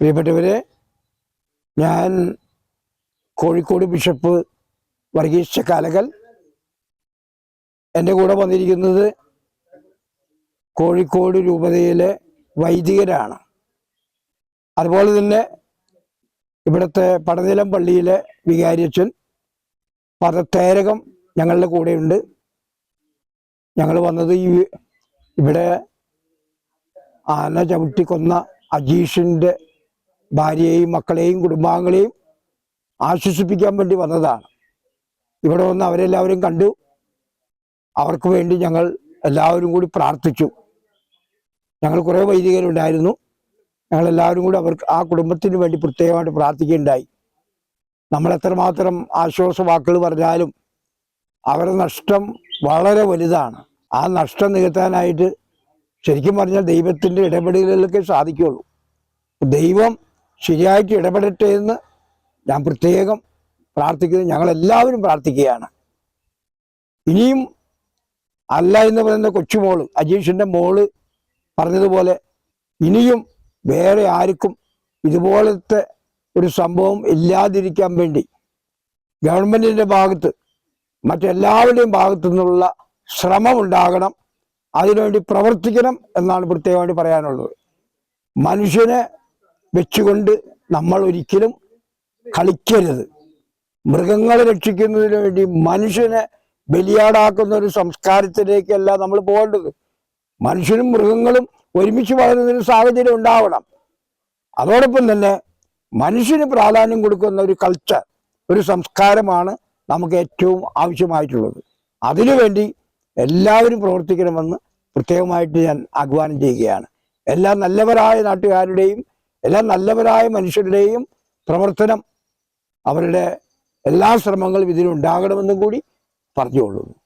പ്രിയപ്പെട്ടവരെ ഞാൻ കോഴിക്കോട് ബിഷപ്പ് വർഗീസ് ചക്കാലകൽ. എന്റെ കൂടെ വന്നിരിക്കുന്നത് കോഴിക്കോട് രൂപതയിലെ വൈദികരാണ്. അതുപോലെ തന്നെ ഇവിടുത്തെ പടനിലം പള്ളിയിലെ വികാരിയച്ഛൻ പദത്തേരകം ഞങ്ങളുടെ കൂടെയുണ്ട്. ഞങ്ങൾ വന്നത് ഈ ഇവിടെ ആന ചവിട്ടിക്കൊന്ന അജീഷിന്റെ ഭാര്യയെയും മക്കളെയും കുടുംബാംഗങ്ങളെയും ആശ്വസിപ്പിക്കാൻ വേണ്ടി വന്നതാണ്. ഇവിടെ വന്ന് അവരെല്ലാവരും കണ്ടു. അവർക്ക് വേണ്ടി ഞങ്ങൾ എല്ലാവരും കൂടി പ്രാർത്ഥിച്ചു. ഞങ്ങൾ കുറേ വൈദികരുണ്ടായിരുന്നു. ഞങ്ങൾ എല്ലാവരും കൂടി അവർക്ക് ആ കുടുംബത്തിന് വേണ്ടി പ്രത്യേകമായിട്ട് പ്രാർത്ഥിക്കുകയുണ്ടായി. നമ്മൾ എത്രമാത്രം ആശ്വാസ വാക്കുകൾ പറഞ്ഞാലും അവരുടെ നഷ്ടം വളരെ വലുതാണ്. ആ നഷ്ടം നികത്താനായിട്ട് ശരിക്കും പറഞ്ഞാൽ ദൈവത്തിന്റെ ഇടപെടലുകൾക്ക് സാധിക്കുകയുള്ളൂ. ദൈവം ശരിയായിട്ട് ഇടപെടട്ടെ എന്ന് ഞാൻ പ്രത്യേകം പ്രാർത്ഥിക്കുന്നു. ഞങ്ങളെല്ലാവരും പ്രാർത്ഥിക്കുകയാണ്. ഇനിയും അല്ല എന്ന് പറയുന്ന കൊച്ചുമോൾ അജീഷിന്റെ മോൾ പറഞ്ഞതുപോലെ ഇനിയും വേറെ ആർക്കും ഇതുപോലത്തെ ഒരു സംഭവം ഇല്ലാതിരിക്കാൻ വേണ്ടി ഗവൺമെന്റിന്റെ ഭാഗത്ത് മറ്റെല്ലാവരുടെയും ഭാഗത്തു നിന്നുള്ള ശ്രമം ഉണ്ടാകണം അതിനുവേണ്ടി പ്രവർത്തിക്കണം എന്നാണ് പ്രത്യേകമായിട്ട് പറയാനുള്ളത്. മനുഷ്യനെ വെച്ചുകൊണ്ട് നമ്മൾ ഒരിക്കലും കളിക്കരുത്. മൃഗങ്ങളെ രക്ഷിക്കുന്നതിന് വേണ്ടി മനുഷ്യനെ ബലിയാടാക്കുന്ന ഒരു സംസ്കാരത്തിലേക്കല്ല നമ്മൾ പോകേണ്ടത്. മനുഷ്യനും മൃഗങ്ങളും ഒരുമിച്ച് വളരുന്നൊരു സാഹചര്യം ഉണ്ടാവണം. അതോടൊപ്പം തന്നെ മനുഷ്യന് പ്രാധാന്യം കൊടുക്കുന്ന ഒരു കൾച്ചർ ഒരു സംസ്കാരമാണ് നമുക്ക് ഏറ്റവും ആവശ്യമായിട്ടുള്ളത്. അതിനുവേണ്ടി എല്ലാവരും പ്രവർത്തിക്കണമെന്ന് പ്രത്യേകമായിട്ട് ഞാൻ ആഹ്വാനം ചെയ്യുകയാണ്. എല്ലാ നല്ലവരായ നാട്ടുകാരുടെയും എല്ലാ നല്ലവരായ മനുഷ്യരുടെയും പ്രവർത്തനം അവരുടെ എല്ലാ ശ്രമങ്ങളും ഇതിലുണ്ടാകണമെന്നും കൂടി പറഞ്ഞുകൊള്ളുന്നു.